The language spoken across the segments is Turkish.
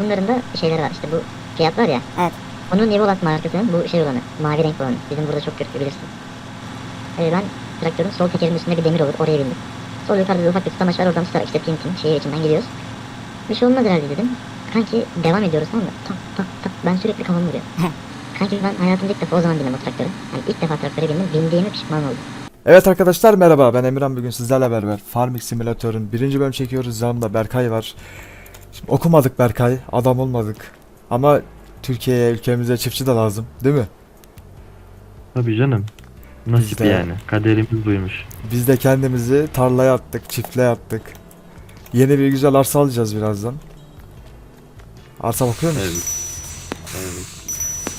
bunların da şeyleri var işte bu fiyat var ya. Evet. Onun Evolant markasının bu şey olanı, mavi renk olanı. Bizim burada çok görülür bilirsin. Ee, ben traktörün sol tekerinin üstünde bir demir olur, oraya bindim. Sol yukarıda bir ufak bir tutamaç var, oradan tutarak işte tin tin şehir içinden gidiyoruz. Bir şey olmaz herhalde dedim. Kanki devam ediyoruz tamam mı? Tak tak tak ben sürekli kafamı vuruyor. Kanki ben hayatımda ilk defa o zaman bindim o traktöre. Yani ilk defa traktöre bindim, bindiğime pişman oldum. Evet arkadaşlar merhaba ben Emirhan bugün sizlerle beraber Farming Simulator'un birinci bölüm çekiyoruz yanımda Berkay var Şimdi okumadık Berkay adam olmadık ama Türkiye'ye ülkemize çiftçi de lazım değil mi? Tabii canım. Nasip Bizde- yani. Kaderimiz buymuş. Biz de kendimizi tarlaya attık çiftliğe attık Yeni bir güzel arsa alacağız birazdan Arsa bakıyor musun? Evet. evet.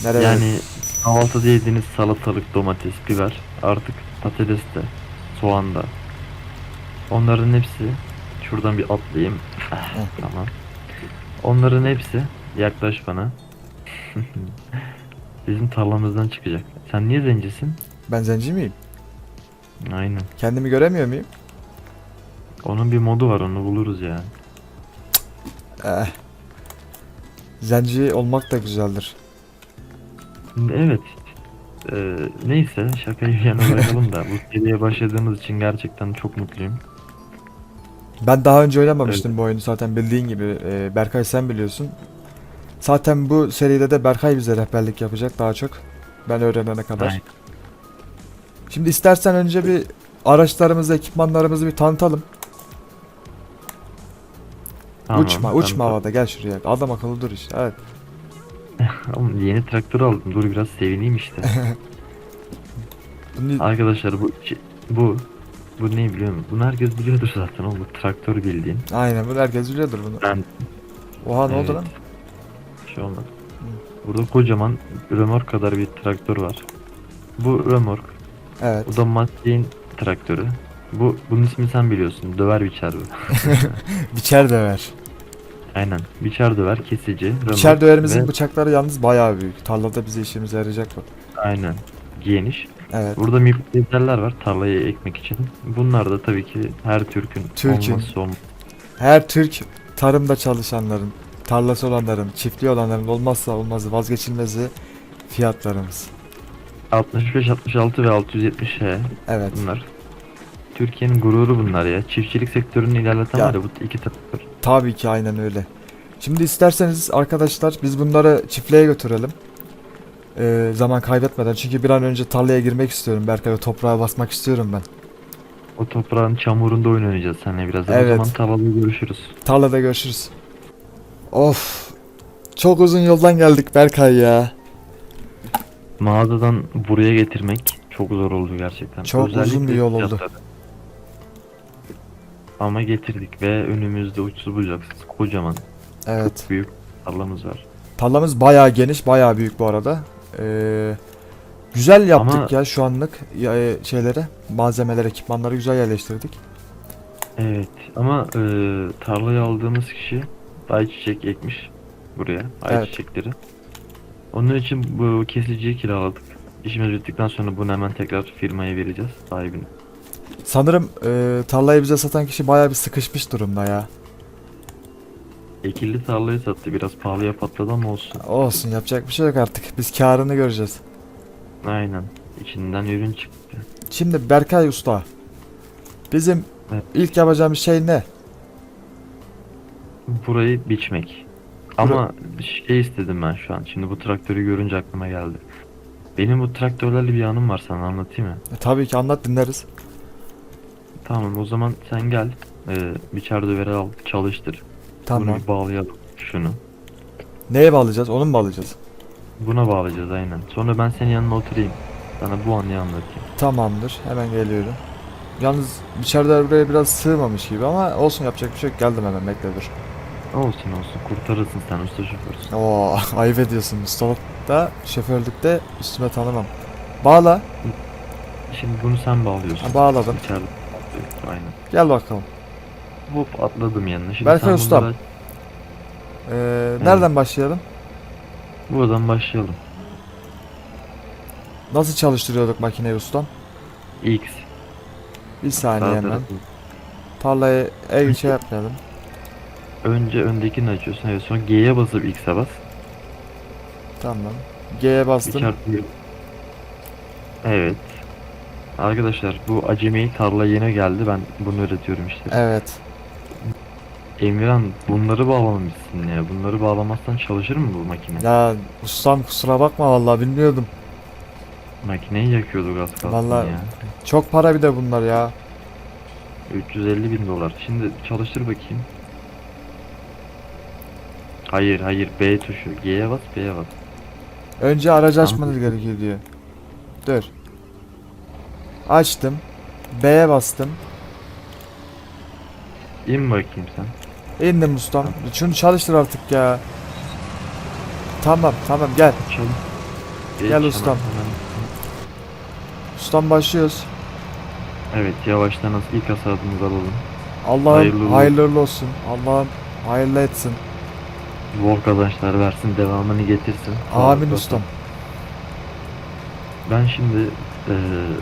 Nereye? Yani kahvaltıda yediğiniz salatalık, domates, biber artık patates de, soğan da. Onların hepsi şuradan bir atlayayım. Ah, tamam. Onların hepsi yaklaş bana. Bizim tarlamızdan çıkacak. Sen niye zencisin? Ben zenci miyim? Aynen. Kendimi göremiyor muyum? Onun bir modu var onu buluruz ya. Eh. Zenci olmak da güzeldir Evet. Ee, neyse şakayı yana bırakalım da bu seriye başladığımız için gerçekten çok mutluyum. Ben daha önce oynamamıştım bu oyunu zaten bildiğin gibi. Ee, Berkay sen biliyorsun. Zaten bu seride de Berkay bize rehberlik yapacak daha çok. Ben öğrenene kadar. Aynen. Şimdi istersen önce bir araçlarımızı, ekipmanlarımızı bir tanıtalım. Tamam, uçma, uçma tamam. havada gel şuraya. Adam akıllı dur işte. Evet. Oğlum yeni traktör aldım. Dur biraz sevineyim işte. Bunu, Arkadaşlar bu bu bu ne biliyor musun? Bunu herkes biliyordur zaten oğlum. Traktör bildiğin. aynen bunu herkes biliyordur bunu. Ben Oha ne oldu Evet. lan? bir şey olmadı. Burada kocaman römork kadar bir traktör var. Bu römork. Evet. Bu da Massey'in traktörü. Bu bunun ismini sen biliyorsun. Döver biçer bu. Biçer döver. Aynen. Biçer döver, kesici, römork Biçer döverimizin ve- bıçakları yalnız bayağı büyük. Tarlada bize işimize yarayacak bu. Aynen. Geniş. Evet. Burada mikrofonlar var tarlayı ekmek için. Bunlar da tabii ki her Türk'ün Türk'ün. olmazsa olmaz. Her Türk tarımda çalışanların, tarlası olanların, çiftliği olanların olmazsa olmazı vazgeçilmezi fiyatlarımız. 65, 66 ve 670H Evet. bunlar. Türkiye'nin gururu bunlar ya. Çiftçilik sektörünü ilerleten Ya. var ya bu iki traktör. Tabii ki aynen öyle. Şimdi isterseniz arkadaşlar biz bunları çiftliğe götürelim. Ee, zaman kaybetmeden çünkü bir an önce tarlaya girmek istiyorum. Berkay toprağa basmak istiyorum ben. O toprağın çamurunda oynayacağız seninle birazdan. Evet. O zaman tarlada görüşürüz. Tarlada görüşürüz. Of. Çok uzun yoldan geldik Berkay ya. Mağazadan buraya getirmek çok zor oldu gerçekten. Çok uzun bir yol oldu. fiyatları. Ama getirdik ve önümüzde uçsuz bucaksız kocaman Evet. çok büyük tarlamız var. Tarlamız bayağı geniş, bayağı büyük bu arada. Ee, güzel yaptık Ama- ya şu anlık ya, e, şeylere, malzemeler, ekipmanları güzel yerleştirdik. Evet ama e, tarlayı aldığımız kişi ayçiçek ekmiş buraya ayçiçekleri. Onun için bu kesiciyi kiraladık. İşimiz bittikten sonra bunu hemen tekrar firmaya vereceğiz sahibine. Sanırım e, tarlayı bize satan kişi bayağı bir sıkışmış durumda ya. Ekilli tarlayı sattı biraz pahalıya patladı ama olsun. Olsun yapacak bir şey yok artık. Biz karını göreceğiz. Aynen. İçinden ürün çıktı. Şimdi Berkay Usta. Bizim Evet. ilk yapacağımız şey ne? Burayı biçmek. Ama bir şey istedim ben şu an. Şimdi bu traktörü görünce aklıma geldi. Benim bu traktörlerle bir anım var sana anlatayım mı? E, tabii ki anlat dinleriz. Tamam o zaman sen gel. Ee, biçer döveri al çalıştır. Tamam. Bunu bir bağlayalım şunu. Neye bağlayacağız? Onu mu bağlayacağız? Buna bağlayacağız aynen. Sonra ben senin yanına oturayım. Sana bu anıyı anlatayım. Tamamdır. Hemen geliyorum. Yalnız içeride buraya biraz sığmamış gibi ama olsun yapacak bir şey yok. Geldim hemen bekle dur. Olsun olsun kurtarırsın sen usta şoförsün. Oo ayıp ediyorsun. Ustalıkta, şoförlükte üstüme tanımam. Bağla. Şimdi bunu sen bağlıyorsun. Ha, bağladım. İçeride. Aynen. Gel bakalım. Hop atladım yanına. Şimdi Berkay sen ustam. bunları- Ee, nereden başlayalım? Buradan başlayalım. Nasıl çalıştırıyorduk makineyi ustam? X. Bir Sağ saniye hemen. tarafı. Tarlayı el şey yapmayalım. önce öndekini açıyorsun. Evet sonra G'ye basıp X'e bas. Tamam. G'ye bastım. İçeride- Evet. Arkadaşlar bu acemi tarla yeni geldi. Ben bunu öğretiyorum işte. Evet. Emirhan bunları bağlamamışsın ya. Bunları bağlamazsan çalışır mı bu makine? Ya ustam kusura bakma vallahi bilmiyordum. Makineyi yakıyorduk az kalsın Vallahi- ya. Çok para bir de bunlar ya. 350 bin dolar. Şimdi çalıştır bakayım. Hayır hayır B tuşu. G'ye bas B'ye bas. Önce aracı Tamam. açmanız gerekiyor diyor. Dur. Açtım. B'ye bastım. İn bakayım sen. İndim ustam. Şunu çalıştır artık ya. Tamam tamam gel. Gel ustam. Ustam başlıyoruz. Evet yavaştan az ilk hasadımızı alalım. Allah'ım Hayırlı hayırlı, olsun. Allah'ım hayırlı etsin. Bol kazançlar versin devamını getirsin. Amin ustam. Ben şimdi eee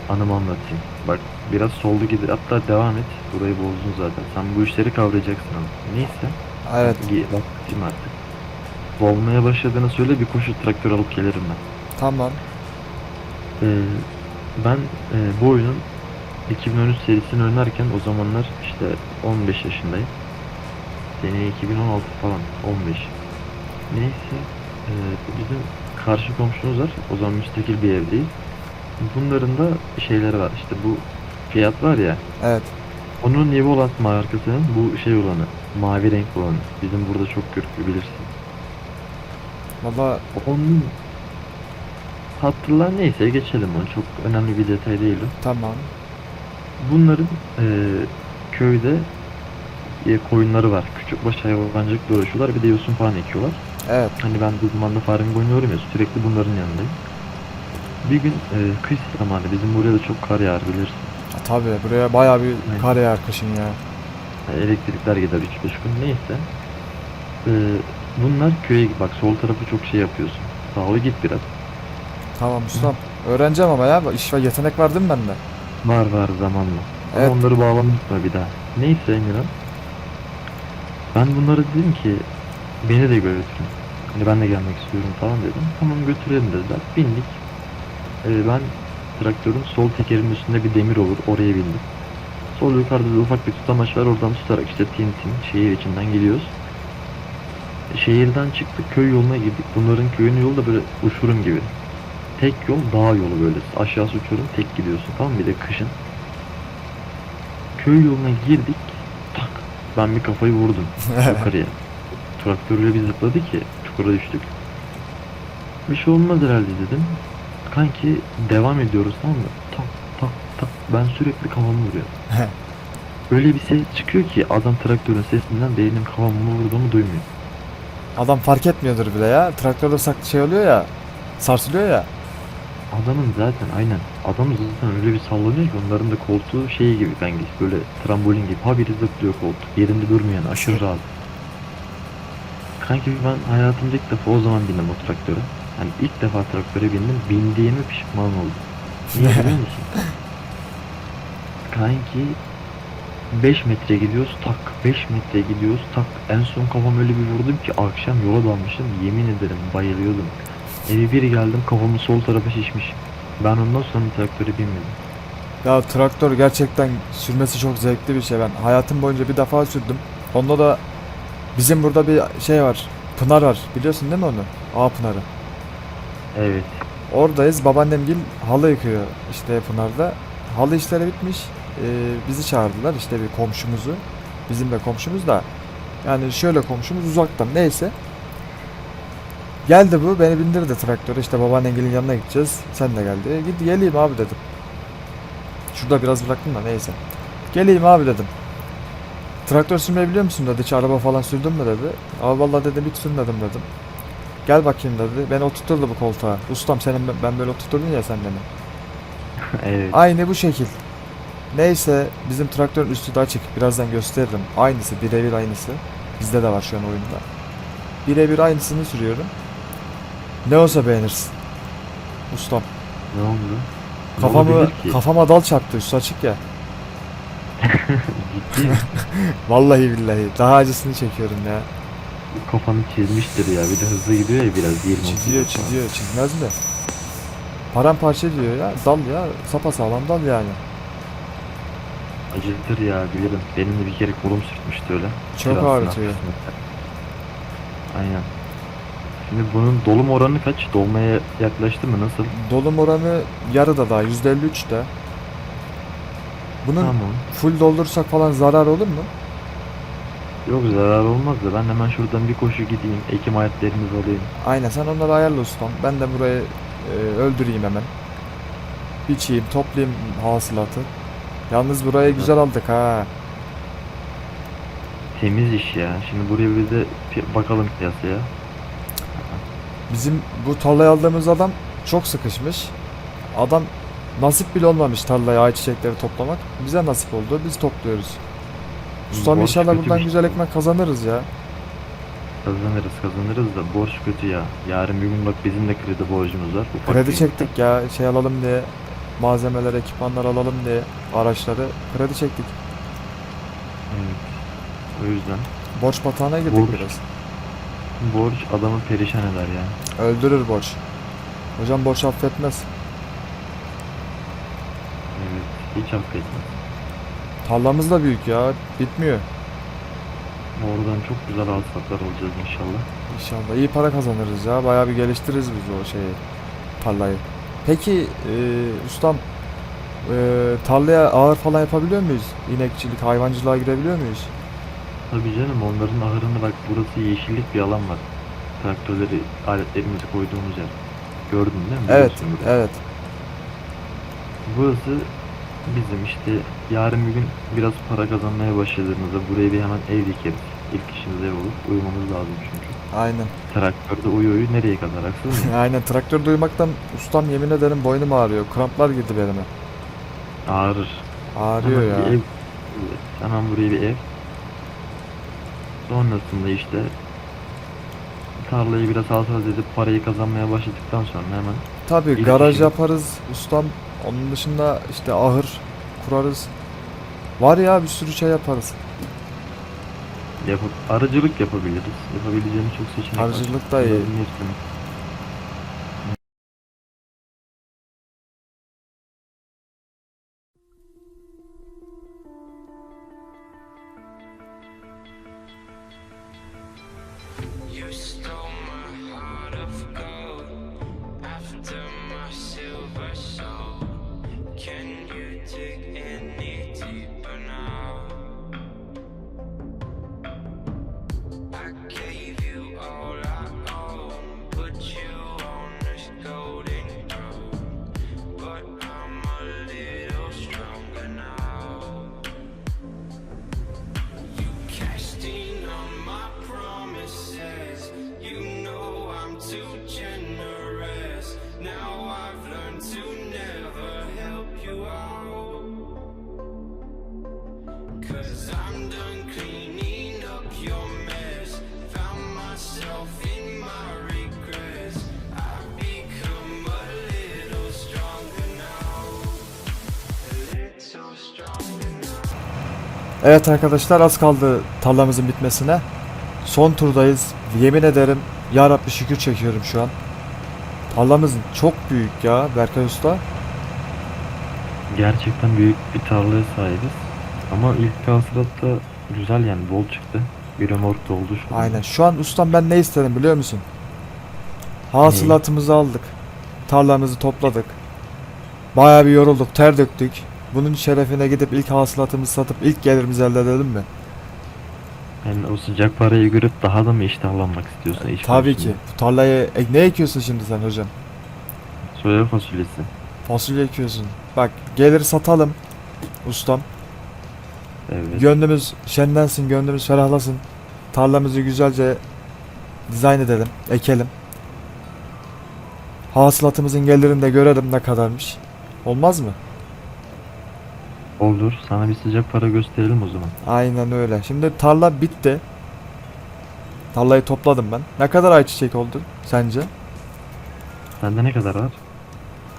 anımı anlatayım. Bak biraz soldu gider hatta devam et. Burayı bozdun zaten. Sen bu işleri kavrayacaksın ama. Neyse. Evet Gi- Bakayım artık. Boğulmaya başladığını söyle bir koşu traktör alıp gelirim ben. tamam. Ee, ben e, bu oyunun 2013 serisini oynarken o zamanlar işte 15 yaşındayım. Sene 2016 falan 15. Neyse e, bizim karşı komşumuz var. O zaman müstakil bir evdeyiz. Bunların da şeyleri var. İşte bu fiyat var ya. Evet. Onun Evo olan markasının bu şey olanı. Mavi renk olanı. Bizim burada çok görülür bilirsin. Valla Onun hatırlar neyse geçelim onu. Çok önemli bir detay değil o. tamam. Bunların eee, köyde e, koyunları var. Küçükbaş hayvancılıkla uğraşıyorlar. Bir de yosun falan ekiyorlar. Evet. Hani ben bu zamanda farming oynuyorum ya sürekli bunların yanındayım. Bir gün e, kış zamanı bizim buraya da çok kar yağar bilirsin. Tabi buraya bayağı bir Aynen. kar yağar kışın ya. Elektrikler gider 3-5 gün neyse. E, bunlar köye bak sol tarafı çok şey yapıyorsun. Sağlı git biraz. Tamam ustam. Öğreneceğim ama ya iş ve yetenek var değil mi bende? Var var zamanla. Ama Evet. onları bağlamışma bir daha. Neyse Emirhan. Ben bunlara dedim ki beni de götürün. Hani ben de gelmek istiyorum falan dedim. Tamam götürelim dediler. Bindik. Ee, ben traktörün sol tekerinin üstünde bir demir olur. Oraya bindim. Sol yukarıda da ufak bir tutamaç var. Oradan tutarak işte tin tin şehir içinden gidiyoruz. E, Şehirden çıktık köy yoluna girdik. Bunların köyünün yolu da böyle uçurum gibi. Tek yol dağ yolu böyle. Aşağısı uçurum tek gidiyorsun tamam mı? Bir de kışın. Köy yoluna girdik. Tak. Ben bir kafayı vurdum yukarıya. Traktörle bir zıpladı ki çukura düştük. Bir şey olmaz herhalde dedim. Kanki devam ediyoruz tamam mı? Tak tak tak. Ben sürekli kafamı vuruyorum. Öyle bir ses çıkıyor ki adam traktörün sesinden benim kafamı vurduğumu duymuyor. Adam fark etmiyordur bile ya. Traktörde sak şey oluyor ya. Sarsılıyor ya. Adamın zaten aynen. Adam zaten öyle bir sallanıyor ki onların da koltuğu şey gibi kanki böyle trambolin gibi. Habire zıplıyor koltuk. Yerinde durmayan aşırı rahat. Kanki ben hayatımda ilk defa o zaman bindim o traktöre. Hani ilk defa traktöre bindim. Bindiğime pişman oldum. Niye biliyor musun? Kanki 5 metre gidiyoruz tak 5 metre gidiyoruz tak en son kafam öyle bir vurdum ki akşam yola dalmışım yemin ederim bayılıyordum. Eve bir geldim kafamın sol tarafa şişmiş. Ben ondan sonra traktöre binmedim. Ya traktör gerçekten sürmesi çok zevkli bir şey. Ben hayatım boyunca bir defa sürdüm. Onda da bizim burada bir şey var. Pınar var. Biliyorsun değil mi onu? A Pınarı. Evet. Oradayız. Babaannemgil halı yıkıyor işte Pınar'da. Halı işleri bitmiş. Ee, bizi çağırdılar işte bir komşumuzu. Bizim de komşumuz da. Yani şöyle komşumuz uzaktan neyse. Geldi bu beni bindirdi traktöre işte babaannemgilin yanına gideceğiz. Sen de geldi. Git geleyim abi dedim. Şurada biraz bıraktım da neyse. Geleyim abi dedim. Traktör sürmeyi biliyor musun dedi. Hiç araba falan sürdün mü dedi. Abi vallahi dedim hiç sürmedim dedim. Gel bakayım dedi. Beni oturtturdu bu koltuğa. Ustam senin ben böyle oturtturdun ya sen beni. evet. Aynı bu şekil. Neyse bizim traktörün üstü de açık. Birazdan gösteririm. Aynısı birebir aynısı. Bizde de var şu an oyunda. Birebir aynısını sürüyorum. Ne olsa beğenirsin. Ustam. Ne oldu? Ne Kafamı kafama dal çarptı üstü açık ya. Vallahi billahi. Daha acısını çekiyorum ya. Kafanı çizmiştir ya. Bir de hızlı gidiyor ya biraz. 20 Çiziyor çiziyor. Çizmez mi? Paramparça diyor ya. Dal ya. Sapasağlam dal yani. Acıtır ya bilirim. Benim de bir kere kolum sürtmüştü öyle. Çok Kirasını ağrıtıyor. Aynen. Şimdi bunun dolum oranı kaç? Dolmaya yaklaştı mı? Nasıl? Dolum oranı yarıda daha. %53 de. Bunun Tamam. full doldursak falan zarar olur mu? Yok zarar olmaz da ben hemen şuradan bir koşu gideyim. Ekim aletlerimizi alayım. Aynen sen onları ayarla ustam. Ben de burayı e, öldüreyim hemen. Biçeyim, toplayayım hasılatı. Yalnız burayı güzel aldık ha. Temiz iş ya. Şimdi buraya bir de pi- bakalım piyasaya. Bizim bu tarlayı aldığımız adam çok sıkışmış. Adam nasip bile olmamış tarlaya ayçiçekleri toplamak. Bize nasip oldu. Biz topluyoruz. Ustam Borç inşallah kötü buradan bir güzel şey. ekmek kazanırız ya. Kazanırız kazanırız da borç kötü ya. Yarın bir gün bak bizim de kredi borcumuz var. Ufak Kredi bir çektik ya şey alalım diye. Malzemeler, ekipmanlar alalım diye araçları kredi çektik. Evet. O yüzden Borç batağına girdik Borç. biraz. borç adamı perişan eder ya. Öldürür borç. Hocam borç affetmez. Evet. Hiç affetmez. Tarlamız da büyük ya. Bitmiyor. Oradan çok güzel hasatlar alacağız inşallah. İnşallah iyi para kazanırız ya. Bayağı bir geliştiririz biz o şeyi. Tarlayı. Peki e, ustam e, tarlaya ağır falan yapabiliyor muyuz? İnekçilik, hayvancılığa girebiliyor muyuz? Tabii canım onların ahırında bak burası yeşillik bir alan var. Traktörleri, aletlerimizi koyduğumuz yer. Gördün değil mi? Evet, Biliyorsun burayı. evet. Burası bizim işte yarın bir gün biraz para kazanmaya başladığımızda buraya bir hemen ev dikeriz. İlk işimiz ev olur. Uyumamız lazım çünkü. Aynen. Traktörde uyu uyu nereye kadar haksız mı? Aynen traktör duymaktan ustam yemin ederim boynum ağrıyor. Kramplar girdi belime. Ağrır. Ağrıyor Hemen ya. bir ev, evet, hemen buraya bir ev. Sonrasında işte tarlayı biraz hasat edip parayı kazanmaya başladıktan sonra hemen Tabii garaj işim. yaparız ustam. Onun dışında işte ahır kurarız. Var ya bir sürü şey yaparız. yapıp arıcılık yapabiliriz. Yapabileceğimiz çok seçenek var. Arıcılık da iyi. Bunların hepsini- Evet arkadaşlar az kaldı tarlamızın bitmesine. Son turdayız. Yemin ederim ya Rabbi şükür çekiyorum şu an. Tarlamız çok büyük ya Berkay Usta. Gerçekten büyük bir tarlaya sahibiz. Ama ilk hasılatta güzel yani bol çıktı. Bir remork doldu şu an. Aynen. Şu an ustam ben ne istedim biliyor musun? Hasılatımızı aldık. Tarlamızı topladık. Bayağı bir yorulduk, ter döktük. Bunun şerefine gidip ilk hasılatımızı satıp ilk gelirimizi elde edelim mi? Yani o sıcak parayı görüp daha da mı iştahlanmak istiyorsun? iş Tabii ki. Bu tarlayı e, ne ekiyorsun şimdi sen hocam? Soya fasulyesi. Fasulye ekiyorsun. Bak gelir satalım ustam. Evet. Gönlümüz şenlensin, gönlümüz ferahlasın. Tarlamızı güzelce dizayn edelim, ekelim. Hasılatımızın gelirini de görelim ne kadarmış. Olmaz mı? Olur. Sana bir sıcak para gösterelim o zaman. Aynen öyle. Şimdi tarla bitti. Tarlayı topladım ben. Ne kadar ayçiçek oldu sence? Sende ne kadar var?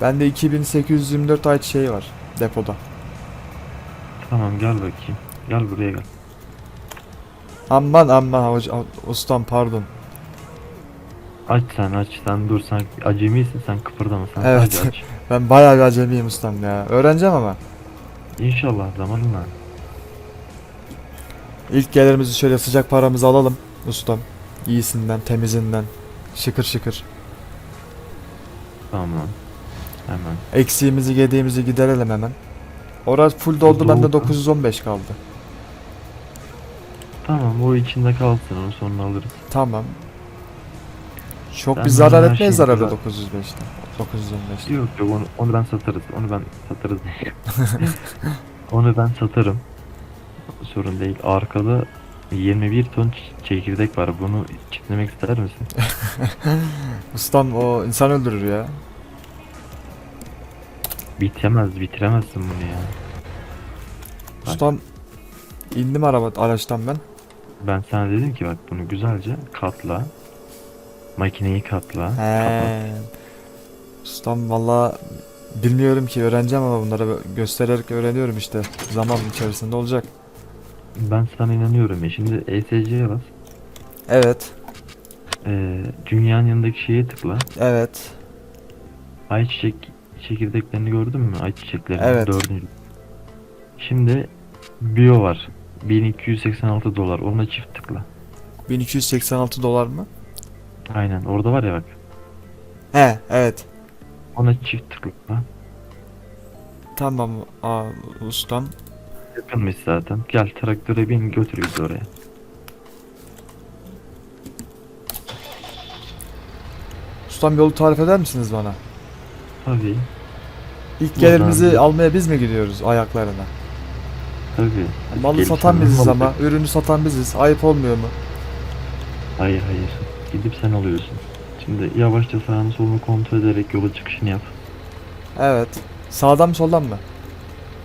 Bende 2824 ayçiçeği var depoda. Tamam gel bakayım. Gel buraya gel. Aman aman hoca, ustam pardon. Aç sen aç sen dur sen acemisin sen kıpırdama sen Evet. aç. Ben bayağı bir acemiyim ustam ya. Öğreneceğim ama. İnşallah zamanla. İlk gelirimizi şöyle sıcak paramızı alalım ustam. İyisinden, temizinden. Şıkır şıkır. Tamam. Hemen. Eksiğimizi, gediğimizi giderelim hemen. Orası full doldu bende Doldu. 915 kaldı. Tamam o içinde kalsın onu sonra alırız. Tamam. Çok Ben bir zarar her etmeyiz şeyi herhalde güzel- 905'te. 915'te. Yok yok onu, onu ben satarız. Onu ben satarız. onu ben satarım. Sorun değil. Arkada 21 ton çekirdek var. Bunu çitlemek ister misin? Ustam o insan öldürür ya. Bitemez, bitiremezsin bunu ya. Ustam indim araba araçtan ben. Ben sana dedim ki bak bunu güzelce katla. Makineyi katla. kapat. Ustam valla bilmiyorum ki öğreneceğim ama bunları göstererek öğreniyorum işte. Zaman içerisinde olacak. Ben sana inanıyorum ya. Şimdi ESC'ye bas. Evet. Ee, dünyanın yanındaki şeye tıkla. Evet. Ayçiçek çekirdeklerini gördün mü? Ayçiçeklerini. Evet. Dördüncü. Şimdi bio var. 1286 dolar. Ona çift tıkla. 1286 dolar mı? Aynen. Orada var ya bak. He evet. Ona çift tıkla. Tamam aa, ustam. Yakınmış zaten. Gel traktöre bin götür bizi oraya. Ustam yolu tarif eder misiniz bana? Tabii. İlk gelirimizi almaya biz mi gidiyoruz ayaklarına? Tabii. Malı Gelip satan sen biziz malı- ama. Ürünü satan biziz. Ayıp olmuyor mu? Hayır hayır. Gidip sen alıyorsun. Şimdi yavaşça sağını solunu kontrol ederek yola çıkışını yap. Evet. Sağdan mı soldan mı?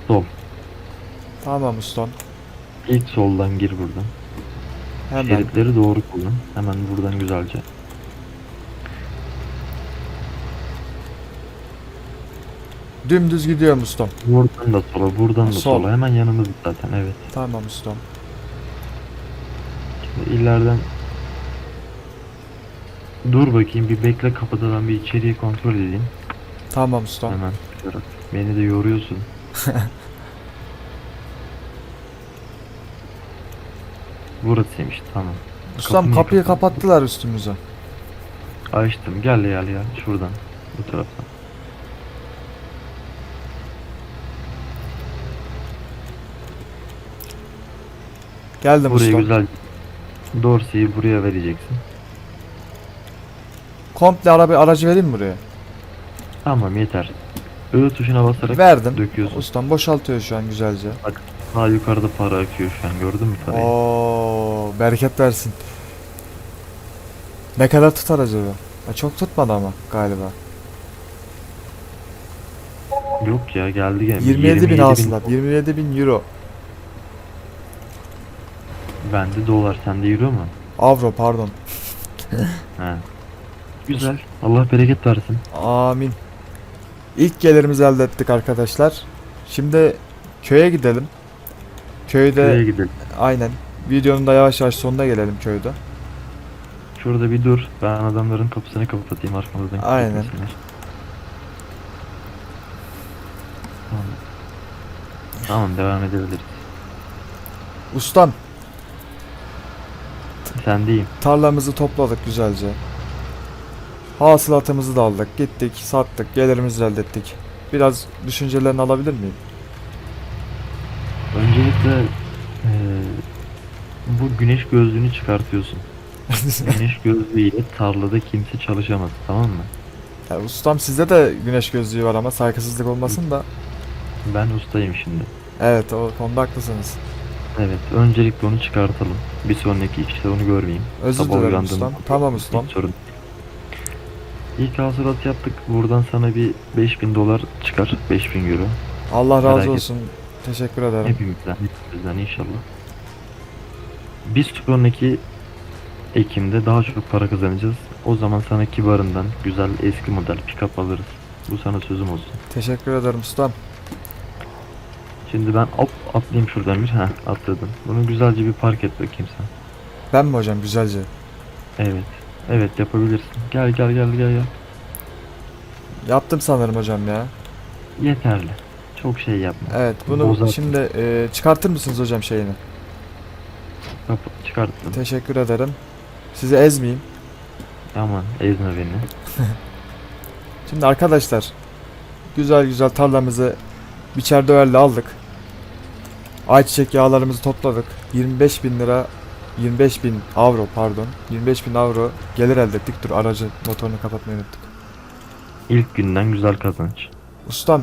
Sol. Tamam ustam. İlk soldan gir buradan. Hemen. Şeritleri doğru kullan. Hemen buradan güzelce. Dümdüz gidiyorum ustam. Buradan da sola, buradan da Sol. sola. Hemen yanımız zaten evet. Tamam ustam. Şimdi ileriden Dur bakayım bir bekle kapıda ben bir içeriği kontrol edeyim. Tamam ustam. Hemen çıkarak. Beni de yoruyorsun. Burasıymış tamam. Ustam niye kapıyı kapattın? kapattılar üstümüze. Açtım gel gel gel şuradan bu taraftan. Geldim Buraya ustam. güzel Dorsey'i buraya vereceksin. Komple araba aracı vereyim mi buraya? Tamam yeter. Ö tuşuna basarak Verdim. döküyorsun. Ustam boşaltıyor şu an güzelce. Sağ yukarıda para akıyor şu an gördün mü parayı? Oo, bereket versin. Ne kadar tutar acaba? Ha, çok tutmadı ama galiba. Yok ya geldi gene. 27 bin hasılat. 27 bin euro. Bende dolar sende euro mu? Avro pardon. He. Güzel. Allah bereket versin. Amin. İlk gelirimizi elde ettik arkadaşlar. Şimdi köye gidelim. Köyde Köye gidelim. aynen. Videonun da yavaş yavaş sonuna gelelim köyde. Şurada bir dur. Ben adamların kapısını kapatayım arkamızdan. Aynen. gitmesinler. Tamam. Tamam devam edebiliriz. Ustam Sendeyim. tarlamızı topladık güzelce. Hasılatımızı da aldık. Gittik, sattık, gelirimizi elde ettik. Biraz düşüncelerini alabilir miyim? Öncelikle eee, bu güneş gözlüğünü çıkartıyorsun. güneş gözlüğüyle tarlada kimse çalışamaz tamam mı? Ya ustam sizde de güneş gözlüğü var ama saygısızlık olmasın da. Ben ustayım şimdi. Evet o konuda haklısınız. Evet öncelikle onu çıkartalım. Bir sonraki işte onu görmeyeyim. Özür Sabah dilerim ustam. Tamam ustam. Hiç sorun. İlk hasılat yaptık. Buradan sana bir 5000 dolar çıkar. 5000 euro. Allah Merak razı etme. olsun. Teşekkür ederim. Hepimizden, hepimizden inşallah. Bir sonraki Ekim'de daha çok para kazanacağız. O zaman sana kibarından güzel eski model pick-up alırız. Bu sana sözüm olsun. Teşekkür ederim ustam. Şimdi ben hop atlayayım şuradan bir. Heh atladım. Bunu güzelce bir park et bakayım sen. Ben mi hocam güzelce? Evet. Evet yapabilirsin. Gel gel gel gel gel. Yaptım sanırım hocam ya. Yeterli. Çok şey yapma. Evet bunu Bozarsın. şimdi e, çıkartır mısınız hocam şeyini? Kapı çıkarttım. Teşekkür ederim. Sizi ezmeyeyim. Aman ezme beni. Şimdi arkadaşlar güzel güzel tarlamızı biçer döverle aldık. Ayçiçek yağlarımızı topladık. 25 bin lira 25 bin avro pardon 25 bin avro gelir elde ettik. Dur aracı motorunu kapatmayı unuttuk. İlk günden güzel kazanç. Ustam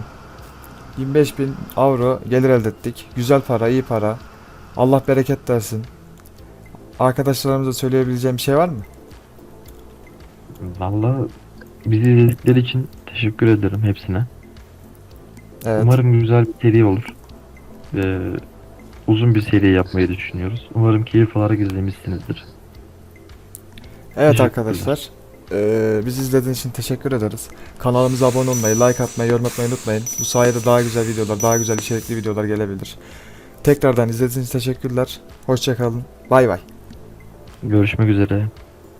25 bin avro gelir elde ettik. Güzel para iyi para. Allah bereket versin. Arkadaşlarımıza söyleyebileceğim bir şey var mı? Vallahi bizi izledikleri için teşekkür ederim hepsine. Evet. Umarım güzel bir seri olur. Ee, uzun bir seri yapmayı düşünüyoruz. Umarım keyif alarak izlemişsinizdir. Evet arkadaşlar. Eee bizi izlediğiniz için teşekkür ederiz. Kanalımıza abone olmayı, like atmayı, yorum atmayı unutmayın. Bu sayede daha güzel videolar, daha güzel içerikli videolar gelebilir. Tekrardan izlediğiniz için teşekkürler. Hoşçakalın. Bay bay. Görüşmek üzere.